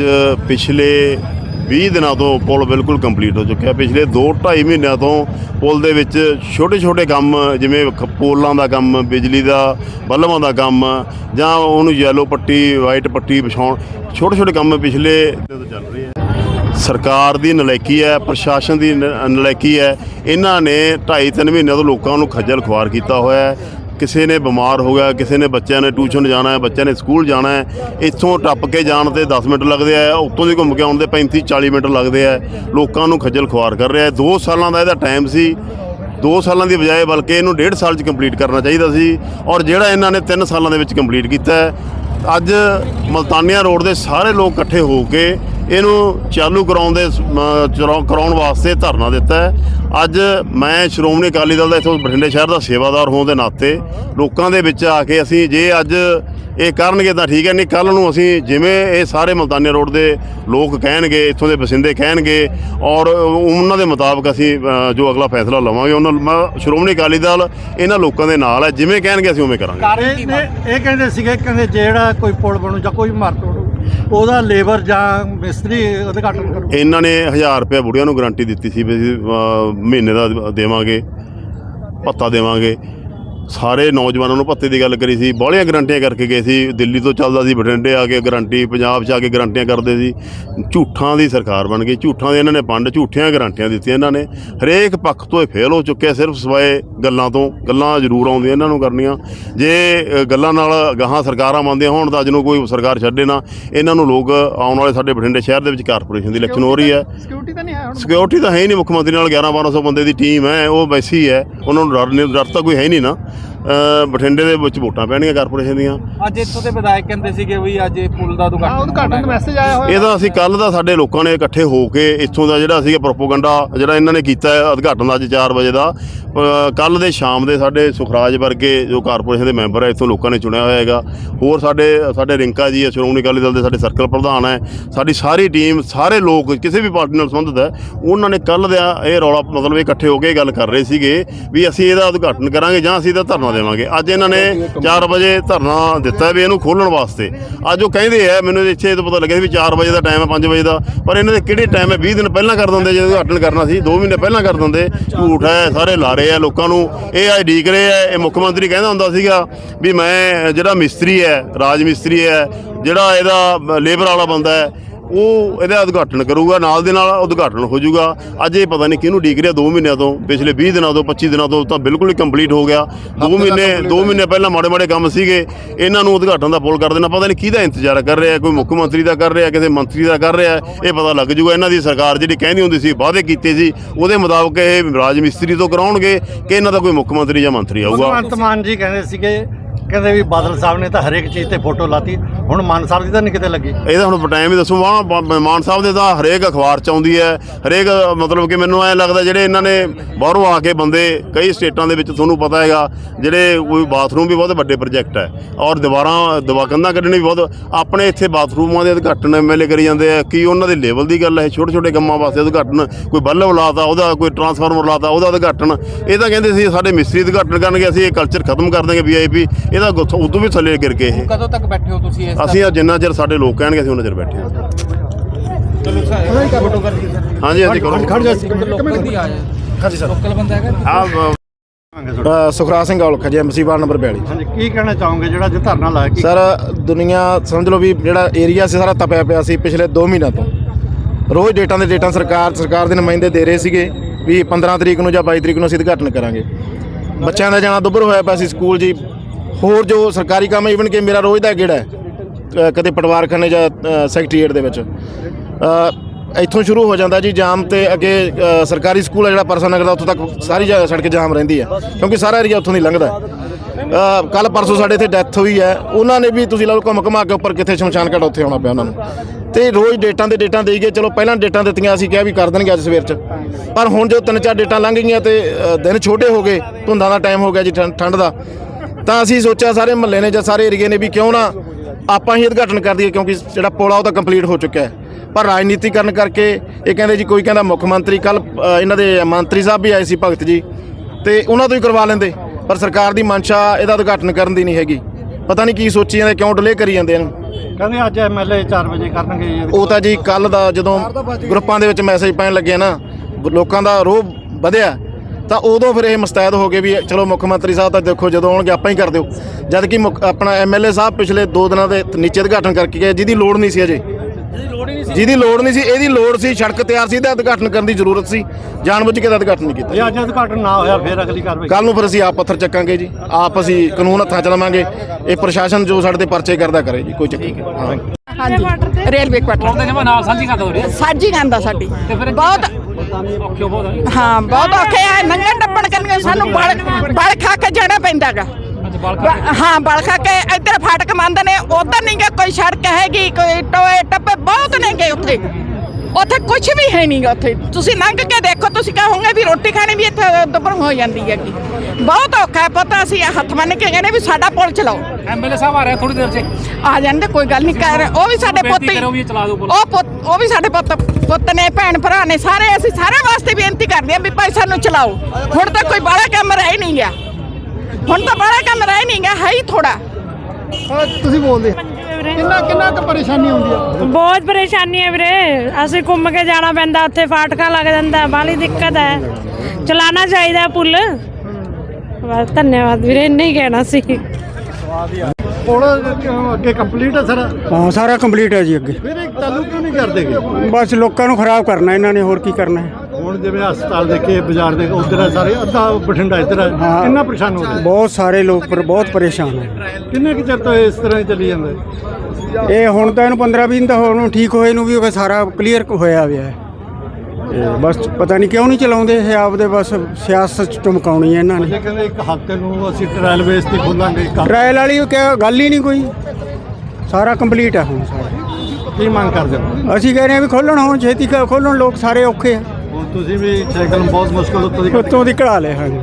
ਅੱਜ ਪਿਛਲੇ 20 ਦਿਨਾਂ ਤੋਂ ਪੁਲ ਬਿਲਕੁਲ ਕੰਪਲੀਟ ਹੋ ਚੁੱਕਿਆ। ਪਿਛਲੇ 2-2.5 ਮਹੀਨਿਆਂ ਤੋਂ ਪੁਲ ਦੇ ਵਿੱਚ ਛੋਟੇ-ਛੋਟੇ ਕੰਮ, ਜਿਵੇਂ ਪੋਲਾਂ ਦਾ ਕੰਮ, ਬਿਜਲੀ ਦਾ, ਬਲਬਾਂ ਦਾ ਕੰਮ, ਜਾਂ ਉਹਨੂੰ ਯੈਲੋ ਪੱਟੀ ਵਾਈਟ ਪੱਟੀ ਵਿਛਾਉਣ, ਛੋਟੇ-ਛੋਟੇ ਕੰਮ ਪਿਛਲੇ ਤੋਂ ਚੱਲ ਰਹੇ ਆ। ਸਰਕਾਰ ਦੀ ਨਲਾਇਕੀ ਹੈ, ਪ੍ਰਸ਼ਾਸਨ ਦੀ ਨ- ਨਲਾਇਕੀ ਹੈ। ਇਹਨਾਂ ਨੇ 2.5-3 ਮਹੀਨਿਆਂ ਤੋਂ ਲੋਕਾਂ ਨੂੰ ਖੱਜਲ ਖੁਆਰ ਕੀਤਾ ਹੋਇਆ ਹੈ। ਕਿਸੇ ਨੇ ਬਿਮਾਰ ਹੋ ਗਿਆ, ਕਿਸੇ ਨੇ ਬੱਚਿਆਂ ਨੇ ਟਿਊਸ਼ਨ ਜਾਣਾ ਹੈ, ਬੱਚਿਆਂ ਨੇ ਸਕੂਲ ਜਾਣਾ ਹੈ, ਇੱਥੋਂ ਟੱਪ ਕੇ ਜਾਣ ਤੇ 10 ਮਿੰਟ ਲੱਗਦੇ ਆ, ਉੱਤੋਂ ਦੀ ਘੁੰਮ ਕੇ ਆਉਣ ਦੇ 35 40 ਮਿੰਟ ਲੱਗਦੇ ਆ, ਲੋਕਾਂ ਨੂੰ ਖੱਜਲ ਖੁਆਰ ਕਰ ਰਿਹਾ ਹੈ। 2 ਸਾਲਾਂ ਦਾ ਇਹਦਾ ਟਾਈਮ ਸੀ 2 ਸਾਲਾਂ ਦੀ ਬਜਾਏ ਬਲਕਿ ਇਹਨੂੰ 1.5 ਸਾਲ 'ਚ ਕੰਪਲੀਟ ਕਰਨਾ ਚਾਹੀਦਾ ਸੀ ਔਰ ਜਿਹੜਾ ਇਹਨਾਂ ਨੇ 3 ਸਾਲਾਂ ਦੇ ਵਿੱਚ ਕੰਪਲੀਟ ਕੀਤਾ ਅੱਜ ਮਲਤਾਨੀਆ ਰੋਡ ਦੇ ਸਾਰੇ ਲੋਕ ਇਕੱਠੇ ਹੋ ਕੇ ਇਹਨੂੰ ਚਾਲੂ ਕਰਾਉਣ ਦੇ ਕਰਾਉਣ ਵਾਸਤੇ ਧਰਨਾ ਦਿੱਤਾ ਹੈ। ਅੱਜ ਮੈਂ ਸ਼੍ਰੋਮਣੀ ਅਕਾਲੀ ਦਲ ਦਾ ਇੱਥੋਂ ਬਠਿੰਡੇ ਸ਼ਹਿਰ ਦਾ ਸੇਵਾਦਾਰ ਹੋਣ ਦੇ ਨਾਤੇ ਲੋਕਾਂ ਦੇ ਵਿੱਚ ਆ ਕੇ ਅਸੀਂ ਜੇ ਅੱਜ ਇਹ ਕਰਨਗੇ ਤਾਂ ਠੀਕ ਹੈ, ਨਹੀਂ ਕੱਲ ਨੂੰ ਅਸੀਂ ਜਿਵੇਂ ਇਹ ਸਾਰੇ ਮਲਤਾਨੀਆ ਰੋਡ ਦੇ ਲੋਕ ਕਹਿਣਗੇ, ਇੱਥੋਂ ਦੇ ਵਸਿੰਦੇ ਕਹਿਣਗੇ ਔਰ ਉਹਨਾਂ ਦੇ ਮੁਤਾਬਕ ਅਸੀਂ ਜੋ ਅਗਲਾ ਫੈਸਲਾ ਲਵਾਂਗੇ, ਉਹਨਾਂ ਮੈਂ ਸ਼੍ਰੋਮਣੀ ਅਕਾਲੀ ਦਲ ਇਹਨਾਂ ਲੋਕਾਂ ਦੇ ਨਾਲ ਹੈ, ਜਿਵੇਂ ਕਹਿਣਗੇ ਅਸੀਂ ਉਵੇਂ ਕਰਾਂਗੇ। ਇਹ ਕਹਿੰਦੇ ਸੀਗੇ, ਕਹਿੰਦੇ ਜਿਹੜਾ ਕੋਈ ਪੁਲ ਬਣੂ ਜਾਂ ਕੋਈ ਇਮਾਰਤ ਉਹਦਾ ਲੇਬਰ ਜਾਂ ਮਿਸਤਰੀ ਉਦਘਾਟਨ ਕਰੂ। ਇਹਨਾਂ ਨੇ 1000 ਰੁਪਏ ਬੁੜੀਆਂ ਨੂੰ ਗਾਰੰਟੀ ਦਿੱਤੀ ਸੀ ਵੀ ਅਸੀਂ, ਅ, ਮਹੀਨੇ ਦਾ ਦੇਵਾਂਗੇ ਭੱਤਾ ਦੇਵਾਂਗੇ। ਸਾਰੇ ਨੌਜਵਾਨਾਂ ਨੂੰ ਭੱਤੇ ਦੀ ਗੱਲ ਕਰੀ ਸੀ ਬਾਹਲੀਆਂ ਗਰੰਟੀਆਂ ਕਰਕੇ ਗਏ ਸੀ, ਦਿੱਲੀ ਤੋਂ ਚੱਲਦਾ ਸੀ ਬਠਿੰਡੇ ਆ ਕੇ, ਗਰੰਟੀ, ਪੰਜਾਬ 'ਚ ਆ ਕੇ ਗਰੰਟੀਆਂ ਕਰਦੇ ਸੀ। ਝੂਠਾਂ ਦੀ ਸਰਕਾਰ ਬਣ ਗਈ, ਝੂਠਾਂ ਦੇ ਇਹਨਾਂ ਨੇ ਪੰਡ ਝੂਠੀਆਂ ਗਰੰਟੀਆਂ ਦਿੱਤੀਆਂ ਇਹਨਾਂ ਨੇ। ਹਰੇਕ ਪੱਖ ਤੋਂ ਇਹ ਫੇਲ ਹੋ ਚੁੱਕਿਆ, ਸਿਰਫ ਸਵਾਏ ਗੱਲਾਂ ਤੋਂ, ਗੱਲਾਂ ਜ਼ਰੂਰ ਆਉਂਦੀਆਂ ਇਹਨਾਂ ਨੂੰ ਕਰਨੀਆਂ। ਜੇ ਗੱਲਾਂ ਨਾਲ ਗਾਹਾਂ ਸਰਕਾਰਾਂ ਮੰਨਦੀਆਂ ਹੋਣ ਤਾਂ ਅੱਜ ਨੂੰ ਕੋਈ ਸਰਕਾਰ ਛੱਡੇ ਨਾ, ਇਹਨਾਂ ਨੂੰ ਲੋਕ ਆਉਣ ਵਾਲੇ ਸਾਡੇ ਬਠਿੰਡੇ ਸ਼ਹਿਰ ਦੇ ਵਿੱਚ ਕਾਰਪੋਰੇਸ਼ਨ ਦੀ ਇਲੈਕਸ਼ਨ ਹੋ ਰਹੀ ਹੈ। ਸਿਕਿਉਰਿਟੀ ਤਾਂ ਸਿਕਿਉਰਿਟੀ ਤਾਂ ਹੈ ਹੀ ਨਹੀਂ ਮੁੱਖ ਮੰਤਰੀ ਨਾਲ 11 1200 ਬੰਦੇ ਦੀ ਟੀਮ ਹੈ, ਉਹ ਵੈਸੀ ਹੈ, ਉਹਨਾਂ ਨੂੰ ਡਰ ਨਹੀਂ, ਡਰ ਤਾਂ ਕੋਈ ਹੈ ਹੀ ਨਹੀਂ ਨਾ। ਬਠਿੰਡੇ ਦੇ ਵਿੱਚ ਵੋਟਾਂ ਪੈਣਗੀਆਂ ਕਾਰਪੋਰੇਸ਼ਨ ਦੀਆਂ। ਅੱਜ ਇੱਥੋਂ ਦੇ ਵਿਧਾਇਕ ਕਹਿੰਦੇ ਸੀਗੇ ਵੀ ਅੱਜ ਇਹ ਪੁਲ ਦਾ ਹਾਂ ਉਦਘਾਟਨ ਉਦਘਾਟਨ ਦਾ ਮੈਸੇਜ ਆਇਆ ਹੋਇਆ। ਇਹਦਾ ਅਸੀਂ ਕੱਲ ਦਾ ਸਾਡੇ ਲੋਕਾਂ ਨੇ ਇਕੱਠੇ ਹੋ ਕੇ ਇੱਥੋਂ ਦਾ ਜਿਹੜਾ ਸੀਗਾ ਪ੍ਰੋਪੋਗੰਡਾ ਜਿਹੜਾ ਇਹਨਾਂ ਨੇ ਕੀਤਾ ਹੈ ਉਦਘਾਟਨ ਦਾ ਅੱਜ 4 ਵਜੇ ਦਾ ਕੱਲ ਦੇ ਸ਼ਾਮ ਦੇ ਸਾਡੇ ਸੁਖਰਾਜ ਵਰਗੇ ਜੋ ਕਾਰਪੋਰੇਸ਼ਨ ਦੇ ਮੈਂਬਰ ਹੈ ਇੱਥੋਂ ਲੋਕਾਂ ਨੇ ਚੁਣਿਆ ਹੋਇਆ ਹੈਗਾ। ਹੋਰ ਸਾਡੇ ਸਾਡੇ ਰਿੰਕਾ ਜੀ ਹੈ ਸ਼੍ਰੋਮਣੀ ਅਕਾਲੀ ਦਲ ਦੇ ਸਾਡੇ ਸਰਕਲ ਪ੍ਰਧਾਨ ਹੈ ਸਾਡੀ ਸਾਰੀ ਟੀਮ ਸਾਰੇ ਲੋਕ ਕਿਸੇ ਵੀ ਪਾਰਟੀ ਨਾਲ ਸੰਬੰਧਿਤ ਹੈ ਉਹਨਾਂ ਨੇ ਕੱਲ ਦਾ ਇਹ ਰੌਲਾ ਮਤਲਬ ਇਹ ਇਕੱਠੇ ਹੋ ਕੇ ਇਹ ਗੱਲ ਕਰ ਰਹੇ ਸੀਗੇ ਵੀ ਅਸੀਂ ਇਹਦਾ ਉਦਘਾਟਨ ਕਰਾਂਗੇ ਜਾਂ ਅਸੀਂ ਇਹਦਾ ਧਰਨਾ ਦੇਵਾਂਗੇ। ਅੱਜ ਇਹਨਾਂ ਨੇ 4 ਵਜੇ ਧਰਨਾ ਦਿੱਤਾ ਵੀ ਇਹਨੂੰ ਖੋਲਣ ਵਾਸਤੇ। ਅੱਜ ਉਹ ਕਹਿੰਦੇ ਆ, ਮੈਨੂੰ ਇੱਥੇ ਤੋਂ ਪਤਾ ਲੱਗਿਆ ਵੀ 4 ਵਜੇ ਦਾ ਟਾਈਮ ਹੈ 5 ਵਜੇ ਦਾ। ਪਰ ਇਹਨਾਂ ਦੇ ਕਿਹੜੇ ਟਾਈਮ ਹੈ 20 ਦਿਨ ਪਹਿਲਾਂ ਕਰ ਦਿੰਦੇ, ਜਦੋਂ ਉਦਘਾਟਨ ਕਰਨਾ ਸੀ 2 ਮਹੀਨੇ ਪਹਿਲਾਂ ਕਰ ਦਿੰਦੇ। ਝੂਠ ਹੈ, ਸਾਰੇ ਲਾ ਰਹੇ ਆ ਲੋਕਾਂ ਨੂੰ। ਇਹ ਅੱਜ ਡੀਕ ਰਹੇ ਆ, ਇਹ ਮੁੱਖ ਮੰਤਰੀ ਕਹਿੰਦਾ ਹੁੰਦਾ ਸੀਗਾ ਵੀ ਮੈਂ ਜਿਹੜਾ ਮਿਸਤਰੀ ਹੈ, ਰਾਜ ਮਿਸਤਰੀ ਹੈ, ਜਿਹੜਾ ਇਹਦਾ ਲੇਬਰ ਵਾਲਾ ਬੰਦਾ ਹੈ ਉਹ ਇਹਦਾ ਉਦਘਾਟਨ ਕਰੂਗਾ ਨਾਲ ਦੇ ਨਾਲ ਉਦਘਾਟਨ ਹੋ ਜਾਊਗਾ। ਅੱਜ ਇਹ ਪਤਾ ਨਹੀਂ ਕਿਹਨੂੰ ਡੀਕ ਰਿਹਾ 2 ਮਹੀਨਿਆਂ ਤੋਂ। ਪਿਛਲੇ 20 ਦਿਨਾਂ ਤੋਂ 25 ਦਿਨਾਂ ਤੋਂ ਤਾਂ ਬਿਲਕੁਲ ਹੀ ਕੰਪਲੀਟ ਹੋ ਗਿਆ। 2 ਮਹੀਨੇ 2 ਮਹੀਨੇ ਪਹਿਲਾਂ ਮਾੜੇ ਮਾੜੇ ਕੰਮ ਸੀਗੇ। ਇਹਨਾਂ ਨੂੰ ਉਦਘਾਟਨ ਦਾ ਪੁੱਲ ਕਰ ਦੇਣਾ। ਪਤਾ ਨਹੀਂ ਕਿਹਦਾ ਇੰਤਜ਼ਾਰ ਕਰ ਰਿਹਾ ਕੋਈ ਮੁੱਖ ਮੰਤਰੀ ਦਾ ਕਰ ਰਿਹਾ ਕਿਸੇ ਮੰਤਰੀ ਦਾ ਕਰ ਰਿਹਾ। ਇਹ ਪਤਾ ਲੱਗ ਜਾਊਗਾ। ਇਹਨਾਂ ਦੀ ਸਰਕਾਰ ਜਿਹੜੀ ਕਹਿੰਦੀ ਹੁੰਦੀ ਸੀ ਵਾਅਦੇ ਕੀਤੇ ਸੀ ਉਹਦੇ ਮੁਤਾਬਕ ਇਹ ਰਾਜ ਮਿਸਤਰੀ ਤੋਂ ਕਰਾਉਣਗੇ ਕਿ ਇਹਨਾਂ ਦਾ ਕੋਈ ਮੁੱਖ ਮੰਤਰੀ ਜਾਂ ਮੰਤਰੀ ਆਊਗਾ। ਭਗਵੰਤ ਮਾਨ ਜੀ ਕਹਿੰਦੇ ਸੀਗੇ ਕਹਿੰਦੇ ਵੀ ਬਾਦਲ ਸਾਹਿਬ ਨੇ ਤਾਂ ਹਰੇਕ ਚੀਜ਼ ਤੇ ਫੋਟੋ ਲਾਤੀ। ਹੁਣ ਮਾਨ ਸਾਹਿਬ ਦੀ ਤਾਂ ਨਹੀਂ ਕਿਤੇ ਲੱਗੀ? ਇਹਦਾ ਹੁਣ ਟਾਈਮ ਹੀ ਦੱਸੋ ਮਾਨ ਬ- ਮਾਨ ਸਾਹਿਬ ਦੇ ਤਾਂ ਹਰੇਕ ਅਖਬਾਰ ਚ ਆਉਂਦੀ ਹੈ। ਹਰੇਕ ਮਤਲਬ ਕਿ ਮੈਨੂੰ ਐ ਲੱਗਦਾ ਜਿਹੜੇ ਇਹਨਾਂ ਨੇ ਬਾਹਰੋਂ ਆ ਕੇ ਬੰਦੇ ਕਈ ਸਟੇਟਾਂ ਦੇ ਵਿੱਚ ਤੁਹਾਨੂੰ ਪਤਾ ਹੈਗਾ ਜਿਹੜੇ ਕੋਈ ਬਾਥਰੂਮ ਵੀ ਬਹੁਤ ਵੱਡੇ ਪ੍ਰੋਜੈਕਟ ਹੈ ਔਰ ਦੀਵਾਰਾਂ ਦਵਾ ਕੰਧਾਂ ਕੱਢਣੀ ਵੀ ਬਹੁਤ ਆਪਣੇ ਇੱਥੇ ਬਾਥਰੂਮਾਂ ਦੇ ਉਦਘਾਟਨ ਐਮਐਲਏ ਕਰੀ ਜਾਂਦੇ ਆ। ਕੀ ਉਹਨਾਂ ਦੇ ਲੈਵਲ ਦੀ ਗੱਲ ਹੈ? ਛੋਟੇ ਛੋਟੇ ਕੰਮਾਂ ਵਾਸਤੇ ਉਦਘਾਟਨ ਕੋਈ ਬੱਲਬ ਲਾਤਾ ਉਹਦਾ ਕੋਈ ਟਰਾਂਸਫਾਰਮਰ ਲਾਤਾ ਉਹਦਾ ਉਦਘਾਟਨ। ਇਹ ਤਾਂ ਕਹਿੰਦੇ ਸੀ ਸਾਡੇ ਮਿਸਤਰੀ ਉਦਘਾਟਨ ਕਰਨਗੇ ਅਸੀਂ ਇਹ ਕਲਚਰ ਖਤਮ ਕਰ ਦਾਂਗੇ ਵੀਆਈਪੀ ਇਹਦਾ ਉਦੋਂ ਵੀ ਥੱਲੇ ਗਿਰ ਕੇ ਇਹ। ਕਦੋਂ ਤੱਕ ਬੈਠੇ ਹੋ ਤੁਸੀਂ ਇਸ ਅਸੀਂ ਅੱਜ ਜਿੰਨਾ ਚਿਰ ਸਾਡੇ ਲੋਕ ਕਹਿਣਗੇ ਅਸੀਂ ਉਹਨਾਂ ਚਿਰ ਬੈਠੇ ਹਾਂ। ਚਲੋ ਸਰ ਫੋਟੋ ਕਰ। ਲਈਏ ਸਰ ਹਾਂਜੀ ਹਾਂਜੀ ਕਰੋ ਖੜ ਜਾ ਲੋਕਲ ਦੀ ਆ ਜਾਏ। ਹਾਂਜੀ ਸਰ। ਲੋਕਲ ਬੰਦਾ ਹੈਗਾ ਆ ਅ, ਸੁਖਰਾਜ ਸਿੰਘ ਔਲਖ ਜੀ ਐਮਸੀ ਵਾਰਡ ਨੰਬਰ 42 ਹਾਂਜੀ ਕੀ ਕਹਿਣਾ ਚਾਹੋਗੇ ਜਿਹੜਾ ਅੱਜ ਧਰਨਾ ਲਾਇਆ? ਕੀ ਸਰ ਦੁਨੀਆ ਸਮਝ ਲਓ ਵੀ ਜਿਹੜਾ ਏਰੀਆ ਸੀ ਸਾਰਾ ਤਪਿਆ ਪਿਆ ਸੀ ਪਿਛਲੇ 2 ਮਹੀਨਿਆਂ ਤੋਂ। ਰੋਜ਼ ਡੇਟਾਂ ਦੇ ਡੇਟਾਂ ਸਰਕਾਰ ਸਰਕਾਰ ਦੇ ਨੁਮਾਇੰਦੇ ਦੇ ਰਹੇ ਸੀਗੇ ਵੀ 15 ਤਰੀਕ ਨੂੰ ਜਾਂ 22 ਤਰੀਕ ਨੂੰ ਅਸੀਂ ਉਦਘਾਟਨ ਕਰਾਂਗੇ। ਬੱਚਿਆਂ ਦਾ ਜਾਣਾ ਦੁੱਭਰ ਹੋਇਆ ਪਿਆ ਸੀ ਸਕੂਲ ਜੀ। ਹੋਰ ਜੋ ਸਰਕਾਰੀ ਕੰਮ ਇਵਨ ਕਿ ਮੇਰਾ ਰੋਜ਼ ਦਾ ਗੇੜਾ ਹੈ ਕਦੇ ਪਟਵਾਰਖਾਨੇ ਜਾਂ ਸੈਕਟਰੀਏਟ ਦੇ ਵਿੱਚ। ਇੱਥੋਂ ਸ਼ੁਰੂ ਹੋ ਜਾਂਦਾ ਜੀ, ਜਾਮ ਤੇ ਅੱਗੇ ਸਰਕਾਰੀ ਸਕੂਲ ਹੈ ਜਿਹੜਾ ਪਰਸਾ ਨਗਰ ਦਾ, ਉੱਥੋਂ ਤੱਕ ਸਾਰੀ ਜਗ੍ਹਾ ਸੜਕ ਜਾਮ ਰਹਿੰਦੀ ਹੈ ਕਿਉਂਕਿ ਸਾਰਾ ਏਰੀਆ ਉੱਥੋਂ ਦੀ ਲੰਘਦਾ। ਕੱਲ ਪਰਸੋਂ ਸਾਡੇ ਇੱਥੇ ਡੈਥ ਹੋਈ ਹੈ ਉਹਨਾਂ ਨੇ ਵੀ ਤੁਸੀਂ ਲਾ ਲਓ ਘੁੰਮ ਘੁਮਾ ਕੇ ਉੱਪਰ ਕਿੱਥੇ ਸ਼ਮਸ਼ਾਨ ਘਾਟ, ਉੱਥੇ ਆਉਣਾ ਪਿਆ ਉਹਨਾਂ ਨੂੰ। ਤੇ ਰੋਜ਼ ਡੇਟਾਂ ਦੇ ਡੇਟਾਂ ਦੇਈ ਗਏ ਚਲੋ ਪਹਿਲਾਂ ਡੇਟਾਂ ਦਿੱਤੀਆਂ, ਅਸੀਂ ਕਿਹਾ ਵੀ ਕਰ ਦੇਣਗੇ ਅੱਜ ਸਵੇਰ 'ਚ। ਪਰ ਹੁਣ ਜੋ ਤਿੰਨ ਚਾਰ ਡੇਟਾਂ ਲੰਘ ਗਈਆਂ ਤੇ ਦਿਨ ਛੋਟੇ ਹੋ ਗਏ, ਧੁੰਦਾਂ ਦਾ ਟਾਈਮ ਹੋ ਗਿਆ ਜੀ, ਠੰ- ਠੰਡ ਦਾ। ਤਾਂ ਅਸੀਂ ਸੋਚਿਆ ਸਾਰੇ ਮਹੱਲੇ ਨੇ ਜਾਂ ਸਾਰੇ ਏਰੀਏ ਨੇ ਵੀ ਕਿਉਂ ਨਾ ਆਪਾਂ ਹੀ ਉਦਘਾਟਨ ਕਰ ਦਈਏ ਕਿਉਂਕਿ ਜਿਹੜਾ ਪੁਲ ਆ ਉਹ ਤਾਂ ਕੰਪਲੀਟ ਹੋ ਚੁੱਕਿਆ ਹੈ। ਪਰ ਰਾਜਨੀਤੀਕਰਨ ਕਰਕੇ ਇਹ ਕਹਿੰਦੇ ਜੀ ਕੋਈ ਕਹਿੰਦਾ ਮੁੱਖ ਮੰਤਰੀ ਕੱਲ ਇਹਨਾਂ ਦੇ ਮੰਤਰੀ ਸਾਹਿਬ ਵੀ ਆਏ ਸੀ ਭਗਤ ਜੀ ਤੇ ਉਹਨਾਂ ਤੋਂ ਹੀ ਕਰਵਾ ਲੈਂਦੇ। ਪਰ ਸਰਕਾਰ ਦੀ ਮਨਸ਼ਾ ਇਹਦਾ ਉਦਘਾਟਨ ਕਰਨ ਦੀ ਨਹੀਂ ਹੈਗੀ। ਪਤਾ ਨਹੀਂ ਕੀ ਸੋਚੀ ਜਾਂਦੇ ਕਿਉਂ ਡਿਲੇ ਕਰੀ ਜਾਂਦੇ ਇਹਨੂੰ। ਕਹਿੰਦੇ ਅੱਜ ਐਮਐਲਏ 4 ਵਜੇ ਕਰਨਗੇ। ਉਹ ਤਾਂ ਜੀ ਕੱਲ ਦਾ ਜਦੋਂ ਗਰੁੱਪਾਂ ਦੇ ਵਿੱਚ ਮੈਸੇਜ ਪੈਣ ਲੱਗੇ ਨਾ ਲੋਕਾਂ ਦਾ ਰੋਹ ਵਧਿਆ। ਤਾਂ ਉਦੋਂ ਫਿਰ ਇਹ ਮੁਸਤੈਦ ਹੋ ਗਏ ਵੀ ਚਲੋ ਮੁੱਖ ਮੰਤਰੀ ਸਾਹਿਬ ਤਾਂ ਦੇਖੋ ਜਦੋਂ ਆਉਣਗੇ ਆਪਾਂ ਹੀ ਕਰ ਦਿਓ। ਜਦ ਕਿ ਆਪਣਾ ਐਮਐਲਏ ਸਾਹਿਬ ਪਿਛਲੇ 2 ਦਿਨਾਂ ਦੇ ਨੀਚੇ ਉਦਘਾਟਨ ਕਰਕੇ ਗਏ। ਜਿਹਦੀ ਲੋੜ ਨਹੀਂ ਸੀ ਅਜੇ। ਜਿਹਦੀ ਲੋੜ ਨਹੀਂ ਸੀ। ਇਹਦੀ ਲੋੜ ਸੀ ਸੜਕ ਤਿਆਰ ਸੀ ਇਹਦਾ ਉਦਘਾਟਨ ਕਰਨ ਦੀ ਜ਼ਰੂਰਤ ਸੀ। ਜਾਣਬੁੱਝ ਕੇ ਦਾ ਉਦਘਾਟਨ ਨਹੀਂ ਕੀਤਾ। ਜੇ ਅੱਜ ਉਦਘਾਟਨ ਨਾ ਹੋਇਆ ਫਿਰ ਅਗਲੀ ਕਾਰਵਾਈ ਕੱਲ ਨੂੰ ਫਿਰ ਅਸੀਂ ਆਪ ਪੱਥਰ ਚੱਕਾਂਗੇ ਜੀ। ਆਪ ਅਸੀਂ ਕਾਨੂੰਨ ਹੱਥਾਂ ਚ ਲਵਾਂਗੇ। ਇਹ ਪ੍ਰਸ਼ਾਸਨ ਜੋ ਸਾਡੇ ਤੇ ਪਰਚੇ ਕਰਦਾ ਕਰੇ ਜੀ ਕੋਈ ਚੱਕਰ ਨਹੀਂ। ਹਾਂ। ਹਾਂਜੀ। ਰੇਲਵੇ ਕੁਆਟਰ ਉਹਦੇ ਜਮਾ ਨਾਲ ਸਾਂਝੀ ਕਰ ਦੋ ਰੇ ਸਾਜੀ ਗਾਂਦਾ ਸਾਡੀ। ਤੇ ਬਹੁਤ। ਹਾਂ ਬਹੁਤ ਔਖੇ ਆ ਨੰਗਾ ਟੱਪਣ ਕਰਨਗੇ ਸਾਨੂੰ ਬਲ ਬਲ ਖਾ ਕੇ ਜਾਣਾ ਪੈਂਦਾਗਾ। ਬਲ ਖਾ ਹਾਂ ਬਲ ਖਾ ਕੇ ਇੱਧਰ ਫਾਟਕ ਮੰਦ ਨੇ ਉਧਰ ਨਹੀਂ ਕੋਈ ਸੜਕ ਹੈਗੀ ਕੋਈ ਟੋਏ ਟੱਪੇ ਬਹੁਤ ਨੇਗੇ ਉੱਥੇ। ਉੱਥੇ ਕੁਝ ਵੀ ਹੈ ਨਹੀਂਗਾ ਉੱਥੇ। ਤੁਸੀਂ ਲੰਘ ਕੇ ਦੇਖੋ ਤੁਸੀਂ ਕਹੋਗੇ ਵੀ ਰੋਟੀ ਖਾਣੀ ਵੀ ਇੱਥੇ ਦੁੱਬਰ ਹੋ ਜਾਂਦੀ ਹੈਗੀ। ਬਹੁਤ ਔਖਾ ਹੈ ਪਤਾ ਅਸੀਂ ਹੱਥ ਮੰਨ ਕੇ ਕਹਿੰਦੇ ਵੀ ਸਾਡਾ ਪੁਲ ਚਲਾਓ। ਐਮਐਲਏ ਸਾਹਿਬ ਆ ਰਿਹਾ ਥੋੜੀ ਦੇਰ ਚ। ਆ ਜਾਂਦੇ ਕੋਈ ਗੱਲ ਨਹੀਂ ਕਰ ਉਹ ਵੀ ਸਾਡੇ ਪੁੱਤ। ਉਹ ਪੁੱਤ ਉਹ ਵੀ ਸਾਡੇ ਪੁੱਤ ਪੁੱਤ ਨੇ ਭੈਣ ਭਰਾ ਨੇ ਸਾਰੇ ਅਸੀਂ ਸਾਰੇ ਵਾਸਤੇ ਬੇਨਤੀ ਕਰਦੇ ਹਾਂ ਵੀ ਭਾਈ ਸਾਨੂੰ ਚਲਾਓ। ਹੁਣ ਤਾਂ ਕੋਈ ਬਾਹਲਾ ਕੰਮ ਰਹਿ ਨਹੀਂ ਗਿਆ। ਹੁਣ ਤਾਂ ਬਾਹਲਾ ਕੰਮ ਰਹਿ ਨਹੀਂ ਗਿਆ ਹੈ ਹੀ ਥੋੜਾ ਤੁਸੀਂ ਬੋਲਦੇ। ਕਿੰਨਾ ਕਿੰਨਾ ਕੁ ਪਰੇਸ਼ਾਨੀ ਹੁੰਦੀ ਆ? ਬਹੁਤ ਪਰੇਸ਼ਾਨੀ ਹੈ ਵੀਰੇ। ਅਸੀਂ ਘੁੰਮ ਕੇ ਜਾਣਾ ਪੈਂਦਾ ਉੱਥੇ ਫਾਟਕਾ ਲੱਗ ਜਾਂਦਾ ਬਾਲੀ ਦਿੱਕਤ ਹੈ। ਚਲਾਣਾ ਚਾਹੀਦਾ ਪੁੱਲ। ਬਸ ਧੰਨਵਾਦ ਵੀਰੇ ਇੰਨਾ ਹੀ ਕਹਿਣਾ ਸੀ। ਪੁਲ ਕਿਉਂ ਅੱਗੇ ਕੰਪਲੀਟ ਹੈ ਸਾਰਾ? ਹਾਂ ਸਾਰਾ ਕੰਪਲੀਟ ਹੈ ਜੀ ਅੱਗੇ। ਫਿਰ ਇਹ ਚਾਲੂ ਕਿਉਂ ਨਹੀਂ ਕਰਦੇਗੇ ਬਸ ਲੋਕਾਂ ਨੂੰ ਖਰਾਬ ਕਰਨਾ ਇਹਨਾਂ ਨੇ ਹੋਰ ਕੀ ਕਰਨਾ ਹੈ? ਹੁਣ ਜਿਵੇਂ ਹਸਪਤਾਲ ਦੇਖੇ ਬਾਜ਼ਾਰ ਦੇ ਉਧਰ ਸਾਰੇ ਅੱਧਾ ਬਠਿੰਡਾ ਇੱਧਰ ਹਾਂ। ਕਿੰਨਾ ਪਰੇਸ਼ਾਨ ਹੋ ਰਹੇ ਬਹੁਤ ਸਾਰੇ ਲੋਕ ਪਰ ਬਹੁਤ ਪਰੇਸ਼ਾਨ ਹੈ ਕਿੰਨੇ ਕੁ ਚਿਰ ਤੋਂ ਇਸ ਤਰ੍ਹਾਂ ਹੀ ਚੱਲੀ ਜਾਂਦਾ? ਇਹ ਹੁਣ ਤਾਂ ਇਹਨੂੰ 15 20 ਦਿਨ ਤਾਂ ਹੋਣ ਨੂੰ ਠੀਕ ਹੋਏ ਨੂੰ ਵੀ ਉਹ ਸਾਰਾ ਕਲੀਅਰ ਹੋਇਆ ਹੋਇਆ ਹੈ। ਇਹ ਬਸ ਪਤਾ ਨਹੀਂ ਕਿਉਂ ਨਹੀਂ ਚਲਾਉਂਦੇ ਇਹ ਆਪਦੇ ਬਸ ਸਿਆਸਤ ਚ ਚਮਕਾਉਣੀ ਹੈ ਇਹਨਾਂ ਨੇ। ਇਹ ਕਹਿੰਦੇ ਇੱਕ ਹਫ਼ਤੇ ਨੂੰ ਅਸੀਂ ਟ੍ਰਾਇਲ ਬੇਸ ਤੇ ਖੋਲਾਂਗੇ। ਟ੍ਰਾਇਲ ਵਾਲੀ ਉਹ ਕਿਆ ਗੱਲ ਹੀ ਨਹੀਂ ਕੋਈ। ਸਾਰਾ ਕੰਪਲੀਟ ਹੈ ਹੁਣ ਸਾਰਾ। ਕੀ ਮੰਗ ਕਰਦੇ ਹੋ? ਅਸੀਂ ਕਹਿ ਰਹੇ ਹਾਂ ਵੀ ਖੋਲਣ ਹੁਣ ਛੇਤੀ ਖੋਲਣ ਲੋਕ ਸਾਰੇ ਔਖੇ ਆ। ਤੁਸੀਂ ਵੀ ਸਾਈਕਲ ਬਹੁਤ ਮੁਸ਼ਕਲ ਉੱਤੋਂ ਦੀ ਉੱਤੋਂ ਦੀ ਕਢਾ ਲਿਆ ਹਾਂਜੀ।